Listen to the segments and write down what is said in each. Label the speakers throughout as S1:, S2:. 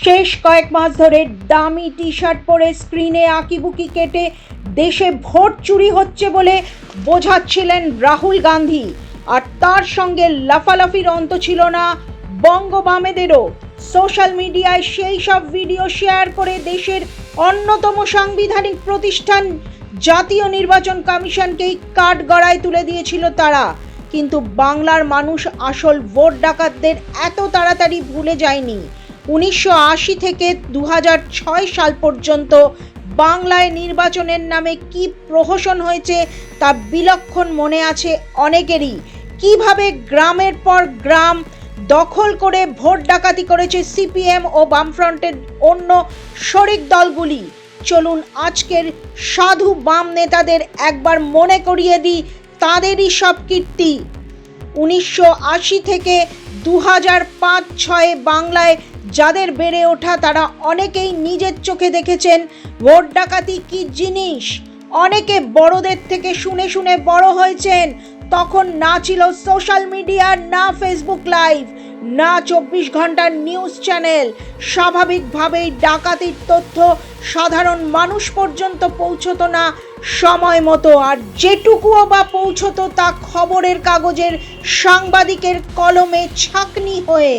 S1: শেষ কয়েক মাস ধরে দামি টি শার্ট পরে স্ক্রিনে আঁকিবুকি কেটে দেশে ভোট চুরি হচ্ছে বলে বোঝাচ্ছিলেন রাহুল গান্ধী। আর তার সঙ্গে লাফালাফির অন্ত ছিল না বঙ্গবামেদেরও। সোশ্যাল মিডিয়ায় সেই সব ভিডিও শেয়ার করে দেশের অন্যতম সাংবিধানিক প্রতিষ্ঠান জাতীয় নির্বাচন কমিশনকেই কাঠ গড়ায় তুলে দিয়েছিল তারা। কিন্তু বাংলার মানুষ আসল ভোট ডাকাতদের এত তাড়াতাড়ি ভুলে যায়নি। উনিশশো আশি থেকে দু হাজার ছয় সাল পর্যন্ত বাংলায় নির্বাচনের নামে কি প্রহসন হয়েছে তা বিলক্ষণ মনে আছে অনেকেরই। কীভাবে গ্রামের পর গ্রাম দখল করে ভোট ডাকাতি করেছে সিপিএম ও বামফ্রন্টের অন্য শরিক দলগুলি? চলুন আজকের সাধু বাম নেতাদের একবার মনে করিয়ে দিই তাদেরই সব কীর্তি। উনিশশো আশি থেকে দু হাজার পাঁচ ছয়ে বাংলায় যাদের বেড়ে ওঠা তারা অনেকেই নিজের চোখে দেখেছেন। ভোট ডাকাতি কি জিনিস? অনেকে বড়দের থেকে শুনে শুনে বড় হয়েছেন। তখন না ছিল সোশ্যাল মিডিয়া না ফেসবুক লাইভ না চব্বিশ ঘণ্টার নিউজ চ্যানেল। স্বাভাবিকভাবেই ডাকাতির তথ্য সাধারণ মানুষ পর্যন্ত পৌঁছতো না। সময় মতো আর যেটুকুও বা পৌঁছতো তা খবরের কাগজের সাংবাদিকের কলমে ছাকনি হয়ে।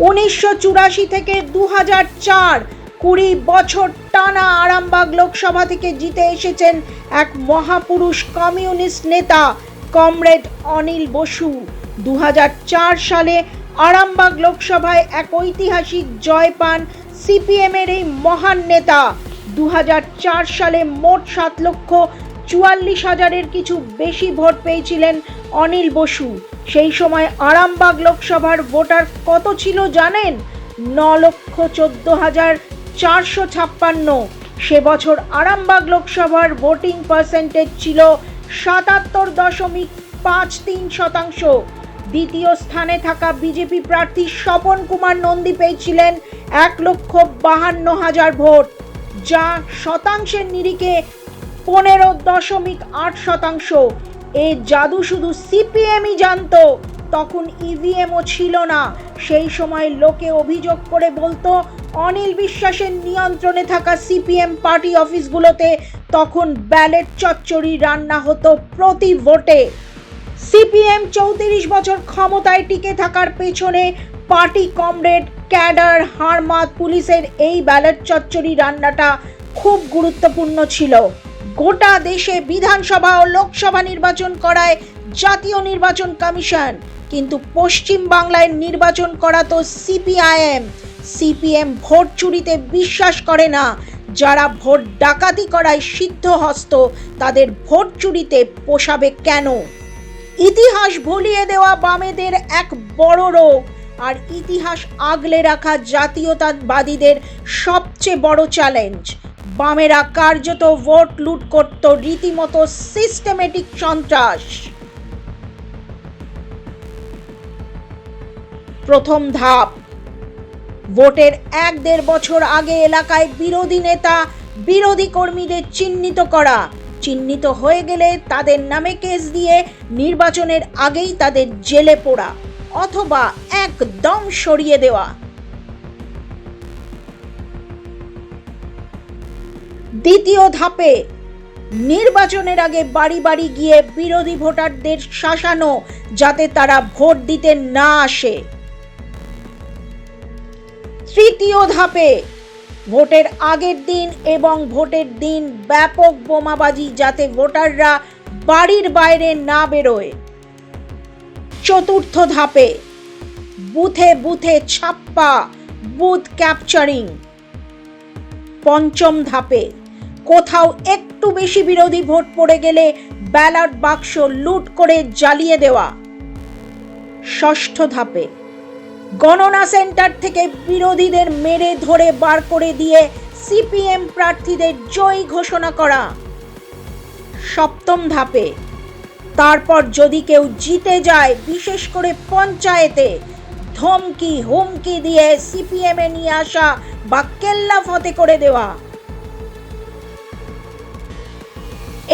S1: উনিশশো চুরাশি থেকে দু হাজার চার কুড়ি বছর টানা আরামবাগ লোকসভা থেকে জিতে এসেছেন এক মহাপুরুষ কমিউনিস্ট নেতা, কমরেড অনিল বসু। দু হাজার চার সালে আরামবাগ লোকসভায় এক ঐতিহাসিক জয় পান সিপিএমের এই মহান নেতা। দু হাজার চার সালে মোট সাত লক্ষ চুয়াল্লিশ হাজারের কিছু বেশি ভোট পেয়েছিলেন অনিল বসু। সেই সময় আরামবাগ লোকসভার ভোটার কত ছিল জানেন? ন লক্ষ চোদ্দ হাজার চারশো ছাপ্পান্ন। সে বছর আরামবাগ লোকসভার ভোটিং পার্সেন্টেজ ছিল সাতাত্তর দশমিক পাঁচ তিন শতাংশ। দ্বিতীয় স্থানে থাকা বিজেপি প্রার্থী স্বপন কুমার নন্দী পেয়েছিলেন এক লক্ষ বাহান্ন হাজার ভোট, যা শতাংশের নিরিখে পনেরো দশমিক আট শতাংশ। এ জাদু শুধু সিপিএমই জানতো, তখন ইভিএমও ছিল না। সেই সময় লোকে অভিযোগ করে বলতো, অনিল বিশ্বাসের নিয়ন্ত্রণে থাকা সিপিএম পার্টি অফিসগুলোতে তখন ব্যালেট চচ্চড়ি রান্না হতো প্রতি ভোটে। সিপিএম চৌত্রিশ বছর ক্ষমতায় টিকে থাকার পেছনে পার্টি কমরেড, ক্যাডার হারমাত পুলিশের এই ব্যালট চচ্চড়ি রান্নাটা খুব গুরুত্বপূর্ণ ছিল। গোটা দেশে বিধানসভা ও লোকসভা নির্বাচন করায় জাতীয় নির্বাচন কমিশন, কিন্তু পশ্চিম বাংলায় নির্বাচন করা তো সিপিআইএম। সিপিএম ভোট চুরিতে বিশ্বাস করে না। যারা ভোট ডাকাতি করায় সিদ্ধহস্ত, তাদের ভোট চুরিতে পোষাবে কেন? ইতিহাস ভুলিয়ে দেওয়া বামেদের এক বড় রোগ। আর ইতিহাস আগলে রাখা জাতীয়তাবাদীদের সবচেয়ে বড় চ্যালেঞ্জ। বামেরা কার্যত ভোট লুট করত রীতিমতো সিস্টেমেটিক সন্ত্রাস। প্রথম ধাপ। ভোটের এক দেড় বছর আগে এলাকায় বিরোধী নেতা বিরোধী কর্মীদের চিহ্নিত করা। চিহ্নিত হয়ে গেলে তাদের নামে কেস দিয়ে নির্বাচনের আগেই তাদের জেলে পোড়া অথবা একদম সরিয়ে দেওয়া। দ্বিতীয় ধাপে, নির্বাচনের আগে বাড়ি বাড়ি গিয়ে বিরোধী ভোটারদের শাসানো যাতে তারা ভোট দিতে না আসে। তৃতীয় ধাপে ভোটের আগের দিন এবং ভোটের দিন ব্যাপক বোমাবাজি যাতে ভোটাররা বাড়ির বাইরে না বেরোয়। চতুর্থ ধাপে বুথে বুথে ছাপ্পা, বুথ ক্যাপচারিং। পঞ্চম ধাপে কোথাও একটু বেশি বিরোধী ভোট পড়ে গেলে ব্যালট বাক্স লুট করে জ্বালিয়ে দেওয়া। ষষ্ঠ ধাপে গণনা সেন্টার থেকে বিরোধীদের মেরে ধরে বার করে দিয়ে সিপিএম প্রার্থীদের জয়ী ঘোষণা করা। সপ্তম ধাপে। তারপর যদি কেউ জিতে যায়, বিশেষ করে পঞ্চায়েতে, ধমকি, হুমকি দিয়ে সিপিএম এ নিয়ে আসা বা কেল্লা ফতে করে দেওয়া।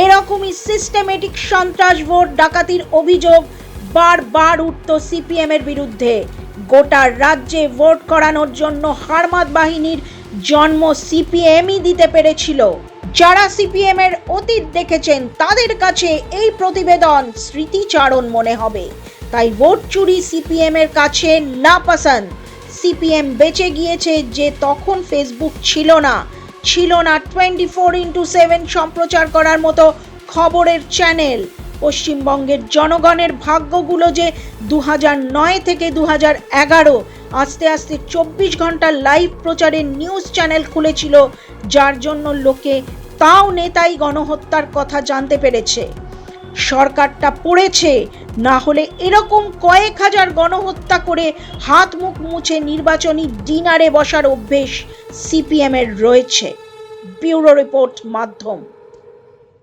S1: এরকমই সিস্টেমেটিক সন্ত্রাস ভোট, ডাকাতির অভিযোগ বারবার উঠত সিপিএম এর বিরুদ্ধে। গোটা রাজ্যে ভোট করানোর জন্য হারমাদ বাহিনীর জন্ম সিপিএমই দিতে পেরেছিল। যারা সিপিএম এর অতীত দেখেছেন, তাদের কাছে এই প্রতিবেদন স্মৃতিচারণ মনে হবে। তাই ভোট চুরি সিপিএম এর কাছে না পছন্দ সিপিএম বেঁচে গিয়েছে যে তখন ফেসবুক ছিল না। ছিল না টোয়েন্টি ফোর ইন্টু সেভেন সম্প্রচার করার মতো খবরের চ্যানেল। পশ্চিমবঙ্গের জনগণের ভাগ্যগুলো যে দু নয় থেকে দু এগারো আস্তে আস্তে চব্বিশ ঘণ্টা লাইভ প্রচারের নিউজ চ্যানেল খুলেছিল, যার জন্য লোকে তাও নেতাই গণহত্যার কথা জানতে পেরেছে। সরকারটা পড়েছে, না হলে এরকম কয়েক হাজার গণহত্যা করে হাত মুখ মুছে নির্বাচনী ডিনারে বসার অভ্যেস সিপিএমের রয়েছে। ব্যুরো রিপোর্ট মাধ্যম।